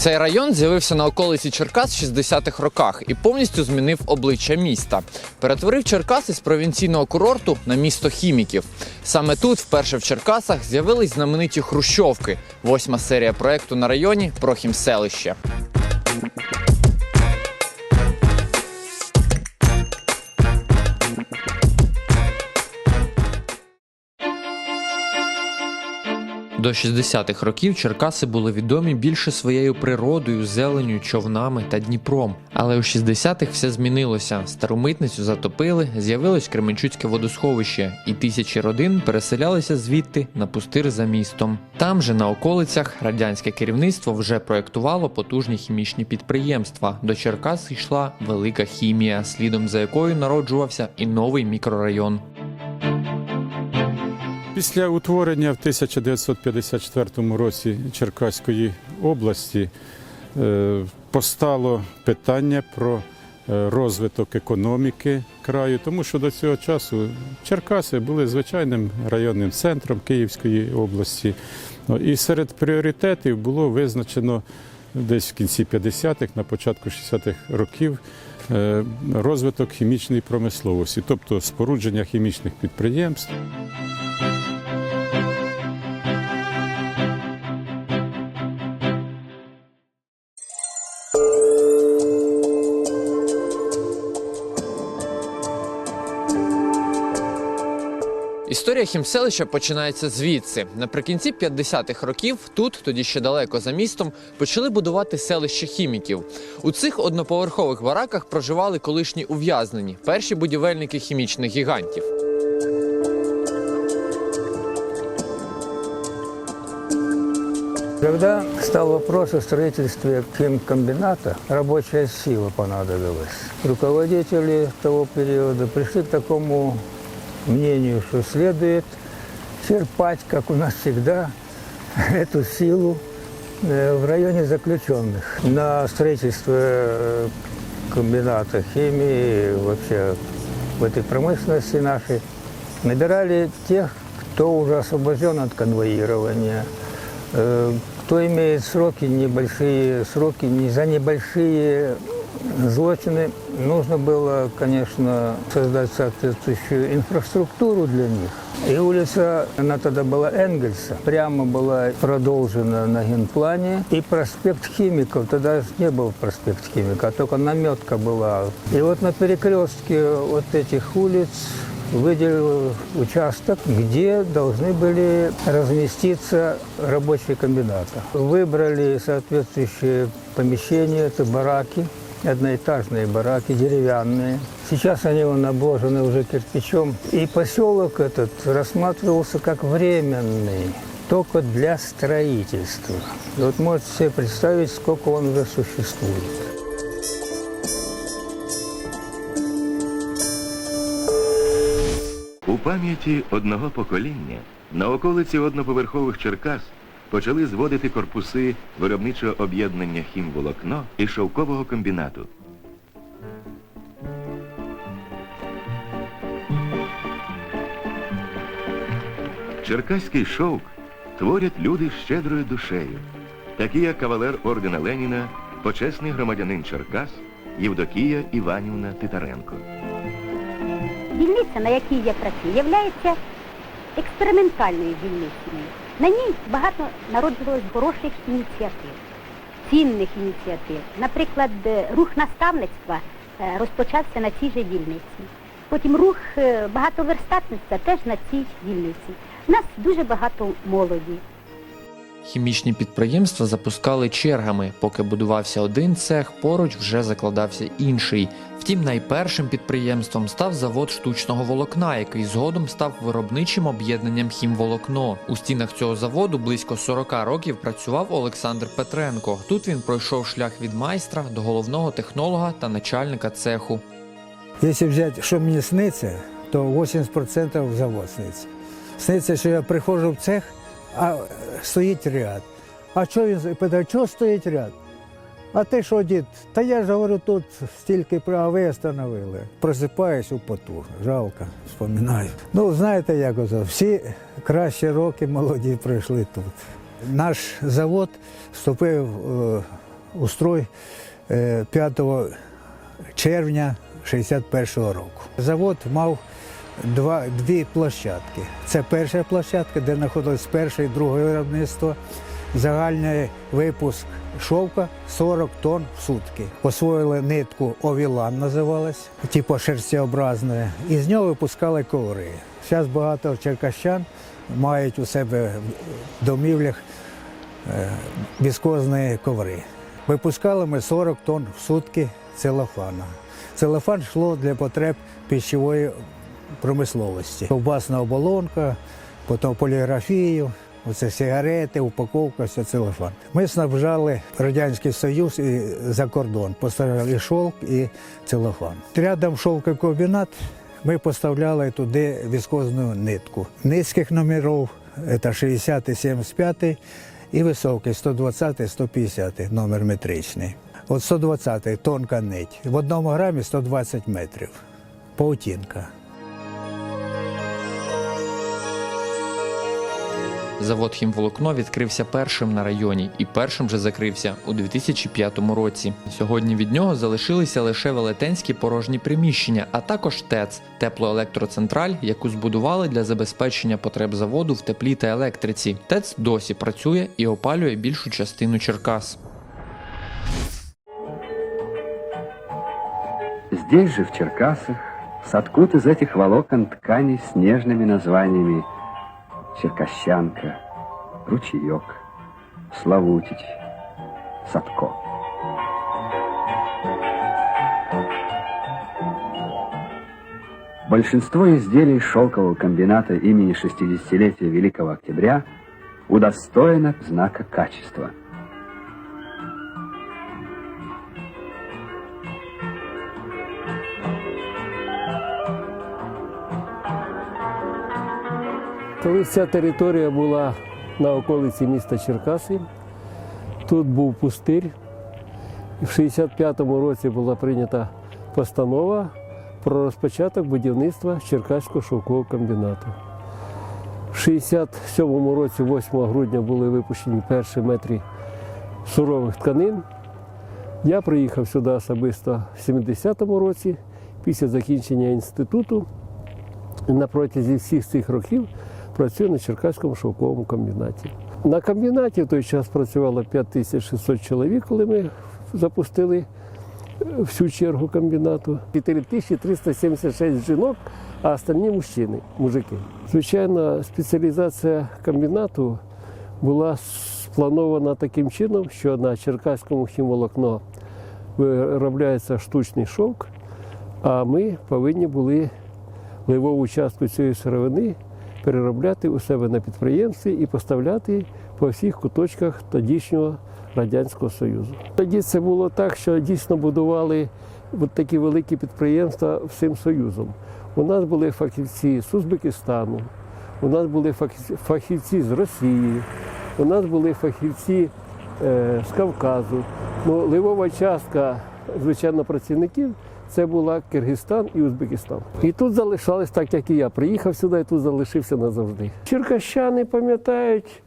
Цей район з'явився на околиці Черкас в 60-х роках і повністю змінив обличчя міста. Перетворив Черкас із провінційного курорту на місто хіміків. Саме тут, вперше в Черкасах, з'явились знамениті хрущовки. Восьма серія проекту на районі про хімселище. До 60-х років Черкаси були відомі більше своєю природою, зеленю, човнами та Дніпром. Але у 60-х все змінилося. Стару митницю затопили, з'явилось Кременчуцьке водосховище, і тисячі родин переселялися звідти на пустир за містом. Там же на околицях радянське керівництво вже проєктувало потужні хімічні підприємства. До Черкас йшла велика хімія, слідом за якою народжувався і новий мікрорайон. Після утворення в 1954 році Черкаської області е, постало питання про е, розвиток економіки краю, тому що до цього часу Черкаси були звичайним районним центром Київської області. Ну, І серед пріоритетів було визначено десь в кінці 50-х, на початку 60-х років е, розвиток хімічної промисловості, тобто спорудження хімічних підприємств. Історія хімселища починається звідси. Наприкінці 50-х років тут, тоді ще далеко за містом, почали будувати селище хіміків. У цих одноповерхових бараках проживали колишні ув'язнені, перші будівельники хімічних гігантів. Когда стал вопрос о строительстве химкомбината, рабочая сила понадобилась. Руководители того периода пришли к такому мнению, что следует черпать, как у нас всегда, эту силу э, в районе заключенных. На строительство э, комбината химии, вообще в этой промышленности нашей, набирали тех, кто уже освобожден от конвоирования, Э, кто имеет сроки небольшие, сроки не за небольшие злочины, нужно было, конечно, создать соответствующую инфраструктуру для них. И улица, она тогда была Энгельса, прямо была продолжена на генплане. И проспект Химиков, тогда же не был проспект Химика, а только наметка была. И вот на перекрестке вот этих улиц выделил участок, где должны были разместиться рабочие комбината. Выбрали соответствующие помещения, это бараки, одноэтажные бараки, деревянные. Сейчас они вон обложены уже кирпичом. И поселок этот рассматривался как временный, только для строительства. И вот можете себе представить, сколько он уже существует. У пам'яті одного покоління на околиці одноповерхових Черкас почали зводити корпуси виробничого об'єднання хімволокно і шовкового комбінату. Черкаський шовк творять люди щедрою душею, такі як кавалер ордена Леніна, почесний громадянин Черкас Євдокія Іванівна Титаренко. Дільниця, на якій я працюю, є експериментальною дільницею. На ній багато народжувалось хороших ініціатив, цінних ініціатив. Наприклад, е, рух наставництва е, розпочався на цій же дільниці. Потім рух е, багатоверстатництва теж на цій дільниці. У нас дуже багато молоді. Хімічні підприємства запускали чергами. Поки будувався один цех, поруч вже закладався інший. Втім, найпершим підприємством став завод штучного волокна, який згодом став виробничим об'єднанням хімволокно. У стінах цього заводу близько 40 років працював Олександр Петренко. Тут він пройшов шлях від майстра до головного технолога та начальника цеху. Если взять, что мне снится, то 80% завод снится. Снится, що я приходжу в цех, а е, стоїть ряд. А що він питає, що стоїть ряд? А ти що, дід? Та я ж говорю, тут стільки прав, ви встановили. Просипаюсь у поту. Жалко, вспоминаю. Ну, знаєте, як оце, всі кращі роки молоді пройшли тут. Наш завод вступив е, устрой е, 5 червня 61-го року. Завод мав два, дві площадки. Це перша площадка, де знаходилось перше і друге виробництво. Загальний випуск шовка 40 тонн в сутки. Освоїли нитку овілан, називалась, типу шерстєобразної, і з нього випускали коври. Зараз багато черкащан мають у себе в домівлях е, віскозні коври. Випускали ми 40 тонн в сутки целофана. Целофан йшло для потреб пищової промисловості. Ковбасна оболонка, потім поліграфію, оце сигарети, упаковка, все целофан. Ми снабжали Радянський Союз і за кордон. Поставляли і шовк, і целофан. Рядом шовкокомбінат ми поставляли туди віскозну нитку. Низьких номерів це 60 і 75 і високий 120 150 номер метричний. От 120 тонка нить. В одному грамі 120 метрів. Паутінка. Завод хімволокно відкрився першим на районі і першим же закрився у 2005 році. Сьогодні від нього залишилися лише велетенські порожні приміщення, а також ТЕЦ теплоелектроцентраль, яку збудували для забезпечення потреб заводу в теплі та електриці. ТЕЦ досі працює і опалює більшу частину Черкас. Здесь же, в Черкасах, соткут из этих волокон ткани с нежными названиями Черкащанка, Ручеек, Славутич, Садко. Большинство изделий шелкового комбината имени 60-летия Великого Октября удостоено знака качества – Колись ця територія була на околиці міста Черкаси. Тут був пустир. В 65-му році була прийнята постанова про розпочаток будівництва Черкаського шовкового комбінату. В 67-му році, 8 грудня, були випущені перші метри сурових тканин. Я приїхав сюди особисто в 70-му році, після закінчення інституту. На протязі всіх цих років працюю на Черкаському шовковому комбінаті. На комбінаті в той час працювало 5600 чоловік, коли ми запустили е, всю чергу комбінату. 4376 жінок, а остальні мужчини, мужики. Звичайно, спеціалізація комбінату була спланована таким чином, що на Черкаському хімволокно виробляється штучний шовк, а ми повинні були ливову частку цієї сировини переробляти у себе на підприємстві і поставляти по всіх куточках тодішнього Радянського Союзу. Тоді це було так, що дійсно будували от такі великі підприємства всім Союзом. У нас були фахівці з Узбекистану, у нас були фахівці- з Росії, у нас були фахівці е, з Кавказу. Ну, ливова частка, звичайно, працівників це була Киргизстан і Узбекистан. І тут залишались так, як і я. Приїхав сюди і тут залишився назавжди. Черкащани пам'ятають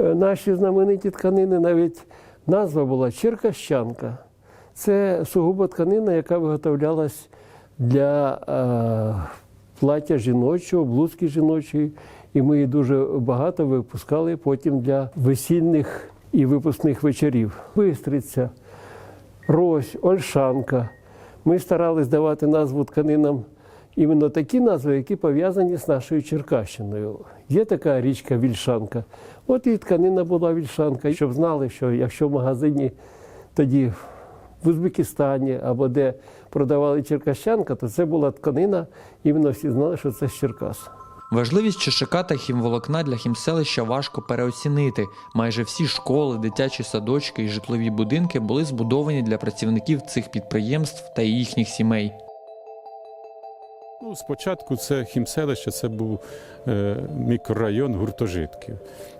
е, наші знамениті тканини, навіть назва була Черкащанка. Це сугубо тканина, яка виготовлялась для е, плаття жіночого, блузки жіночої. І ми її дуже багато випускали потім для весільних і випускних вечорів. Бистриця, Рось, Ольшанка. Ми старались давати назву тканинам іменно такі назви, які пов'язані з нашою Черкащиною. Є така річка Вільшанка. От і тканина була Вільшанка, щоб знали, що якщо в магазині тоді в Узбекистані або де продавали черкащанка, то це була тканина, іменно всі знали, що це з Черкас. Важливість ЧШК та хімволокна для хімселища важко переоцінити. Майже всі школи, дитячі садочки і житлові будинки були збудовані для працівників цих підприємств та їхніх сімей. Ну, спочатку це хімселище, це був е, мікрорайон гуртожитків.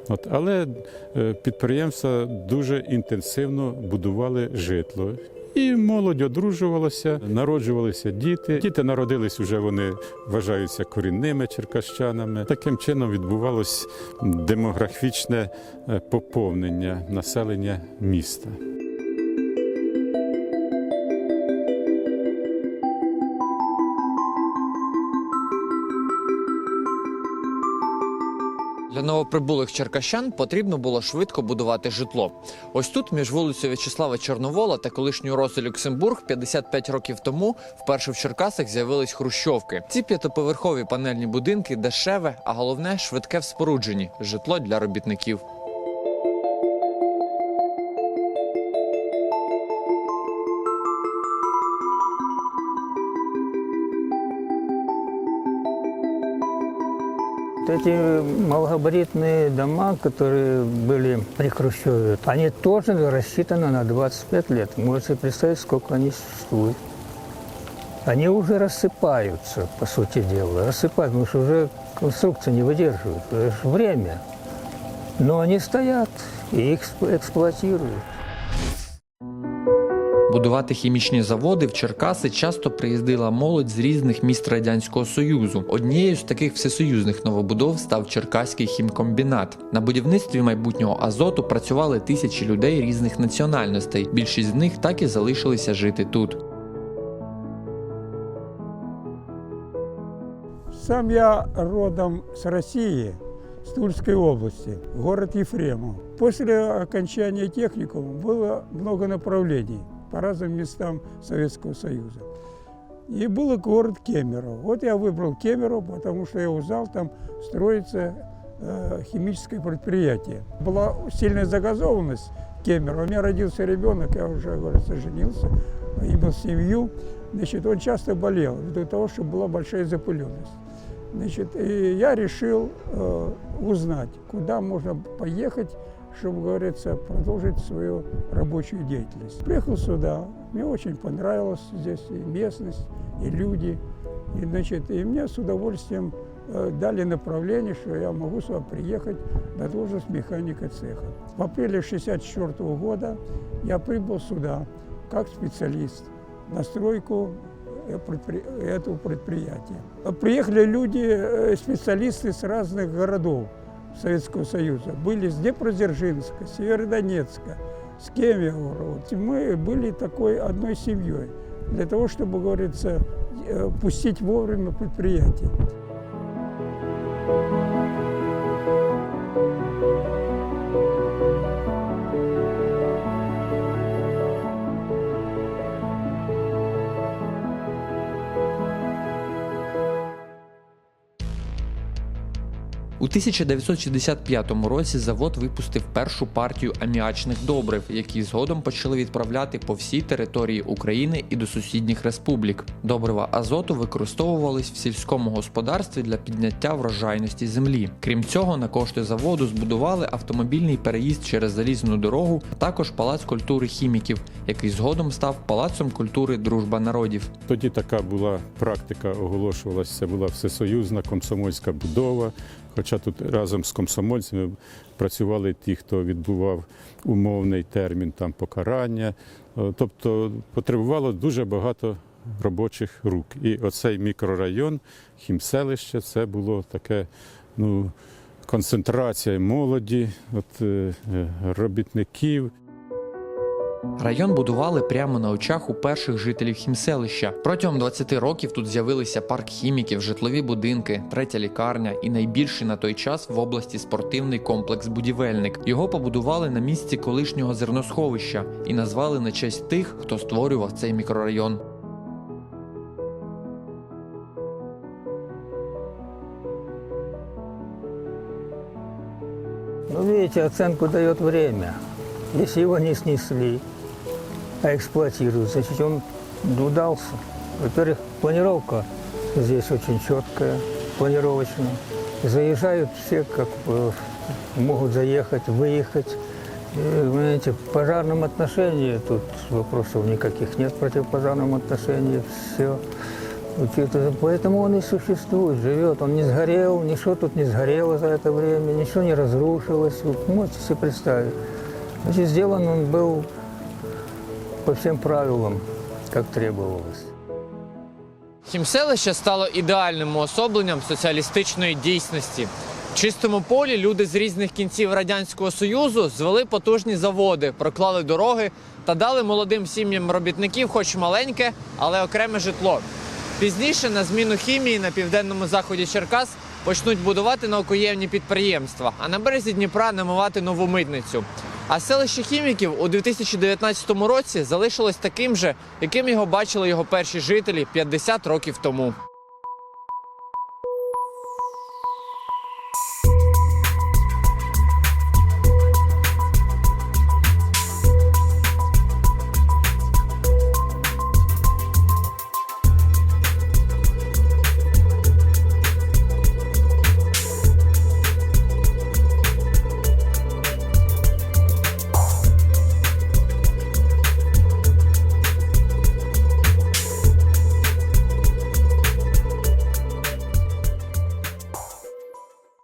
От, але е, підприємства дуже інтенсивно будували житло. І молодь одружувалася, народжувалися діти. Діти народились уже, вони вважаються корінними черкащанами. Таким чином відбувалось демографічне е, поповнення населення міста. Для новоприбулих черкащан потрібно було швидко будувати житло. Ось тут, між вулицею В'ячеслава Чорновола та колишньою Роси Люксембург, 55 років тому вперше в Черкасах з'явились хрущовки. Ці п'ятоповерхові панельні будинки дешеве, а головне швидке в спорудженні житло для робітників. Эти малогабаритные дома, которые были при Хрущеве, они тоже рассчитаны на 25 лет. Можете представить, сколько они существуют. Они уже рассыпаются, по сути дела. Рассыпаются, потому что уже конструкция не выдерживает. Это же время. Но они стоят и их эксплуатируют. Будувати хімічні заводи в Черкаси часто приїздила молодь з різних міст радянського союзу. Однією з таких всесоюзних новобудов став Черкаський хімкомбінат. На будівництві майбутнього азоту працювали тисячі людей різних національностей. Більшість з них так і залишилися жити тут. Сам я родом с России, с Тульской области, город Ефремов. После окончания техникума было много направлений по разным местам Советского Союза. И был город Кемерово. Вот я выбрал Кемерово, потому что я узнал, там строится э, химическое предприятие. Была сильная загазованность Кемерово. У меня родился ребенок, я уже, говорится, женился, имел семью. Значит, он часто болел, ввиду того, что была большая запыленность. Значит, и я решил э, узнать, куда можно поехать, чтобы, говорится, продолжить свою рабочую деятельность. Приехал сюда, мне очень понравилось здесь и местность, и люди. И, значит, и мне с удовольствием э, дали направление, что я могу сюда приехать на должность механика цеха. В апреле 1964 года я прибыл сюда как специалист на стройку э, этого предприятия. Приехали люди, э, специалисты с разных городов Советского Союза. Были с Днепродзержинска, Северодонецка, с Кемерово. Вот. И мы были такой одной семьей для того, чтобы, говорится, э, пустить вовремя предприятие. У 1965 році завод випустив першу партію аміачних добрив, які згодом почали відправляти по всій території України і до сусідніх республік. Добрива азоту використовувались в сільському господарстві для підняття врожайності землі. Крім цього, на кошти заводу збудували автомобільний переїзд через залізну дорогу, а також палац культури хіміків, який згодом став палацом культури Дружба народів. Тоді така була практика, оголошувалася, була всесоюзна комсомольська будова. Хоча тут разом з комсомольцями працювали ті, хто відбував умовний термін там покарання. Е, Тобто потребувало дуже багато робочих рук. І оцей мікрорайон, хімселище, це було таке, ну, концентрація молоді, от, е, е, робітників. Район будували прямо на очах у перших жителів хімселища. Протягом 20 років тут з'явилися парк хіміків, житлові будинки, третя лікарня і найбільший на той час в області спортивний комплекс Будівельник. Його побудували на місці колишнього зерносховища і назвали на честь тих, хто створював цей мікрорайон. Ну, видите, оценку дает время. Если его не снесли, а эксплуатируют, значит, он удался. Во-первых, планировка здесь очень четкая, планировочная. Заезжают все, как могут заехать, выехать. Знаете, в пожарном отношении тут вопросов никаких нет в противопожарном отношении. Все. Это- Поэтому он и существует, живет. Он не сгорел, ничего тут не сгорело за это время, ничего не разрушилось. Вы можете себе представить. Значит, сделан он был по всем правилам, как требовалось. Хімселище стало ідеальним уособленням соціалістичної дійсності. В чистому полі люди з різних кінців радянського союзу звели потужні заводи, проклали дороги та дали молодим сім'ям робітників, хоч маленьке, але окреме житло. Пізніше на зміну хімії на південному заході Черкас почнуть будувати наукоємні підприємства, а на березі Дніпра намивати нову митницю. А селище хіміків у 2019 році залишилось таким же, яким його бачили його перші жителі 50 років тому.